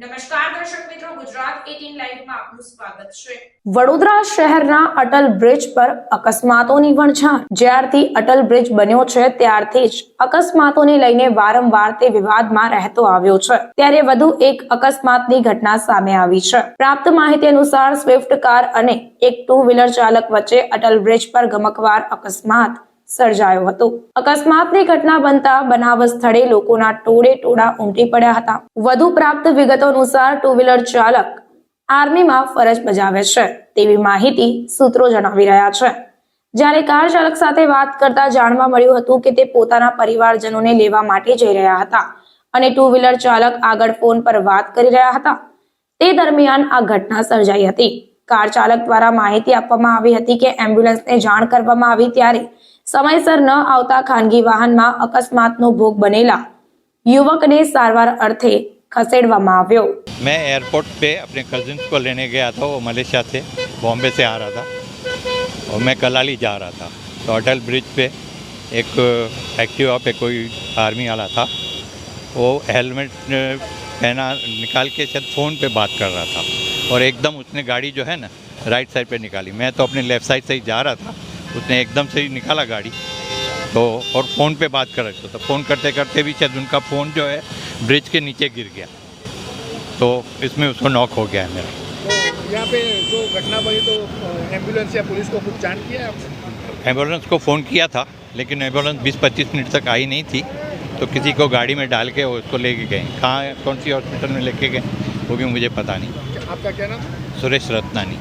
ગુજરાત 18 લાઈવમાં આપનું સ્વાગત છે. વડોદરા શહેરના અટલ બ્રિજ પર અકસ્માતોની વણઝાર. જ્યારથી અટલ બ્રિજ બન્યો છે, ત્યારથી જ અકસ્માતોને લઈને વારંવાર તે વિવાદમાં રહેતો આવ્યો છે. ત્યારે વધુ એક અકસ્માતની ઘટના સામે આવી છે. પ્રાપ્ત માહિતી અનુસાર સ્વિફ્ટ કાર અને એક ટુ વ્હીલર ચાલક વચ્ચે અટલ બ્રિજ પર ગમકવાર અકસ્માત સર્જાયો હતો. અકસ્માતની ઘટના બનતા બનાવ સ્થળે લોકોના ટોળે ટોળા ઉમટી પડ્યા હતા. વધુ પ્રાપ્ત વિગતો અનુસાર ટુ વ્હીલર ચાલક આર્મીમાં ફરજ બજાવે છે તેવી માહિતી સૂત્રો જણાવી રહ્યા છે. જ્યારે કાર ચાલક સાથે વાત કરતા જાણવા મળ્યું હતું કે તે પોતાના પરિવારજનોને લેવા માટે જઈ રહ્યા હતા અને ટુ વ્હીલર ચાલક આગળ ફોન પર વાત કરી રહ્યા હતા. તે દરમિયાન આ ઘટના સર્જાઈ હતી. કાર ચાલક દ્વારા માહિતી આપવામાં આવી હતી કે એમ્બ્યુલન્સને જાણ કરવામાં આવી ત્યારે સમયસર ન આવતા ખાનગી વાહનમાં અકસ્માતનો ભોગ બનેલા યુવકને સારવાર અર્થે ખસેડવામાં આવ્યો मैं एयरपोर्ट पे अपने कजिन्स को लेने गया था वो मलेशिया से बॉम्बे से आ रहा था और मैं कलाली जा रहा था तो अटल ब्रिज पे एक एक्टिवा पे कोई आर्मी वाला था वो हेलमेट पहना निकाल के शायद फ़ोन पे बात कर रहा था और एकदम उसने गाड़ी जो है ना राइट साइड पे निकाली मैं तो अपने लेफ़्ट साइड से ही जा रहा था उसने एकदम से ही निकाला गाड़ी। तो और फ़ोन पे बात कर रहे थे तो फ़ोन करते करते भी शायद उनका फ़ोन जो है ब्रिज के नीचे गिर गया। तो इसमें उसको नॉक हो गया है मेरा। तो यहाँ पे जो घटना बनी तो एंबुलेंस या पुलिस को कुछ जान किया है? एंबुलेंस को फ़ोन किया था लेकिन एंबुलेंस 20-25 मिनट तक आई नहीं थी। तो किसी को गाड़ी में डाल के उसको लेके गए। कहाँ कौन सी हॉस्पिटल में लेके गए? वो भी मुझे पता नहीं। आपका क्या नाम? सुरेश रत्नानी।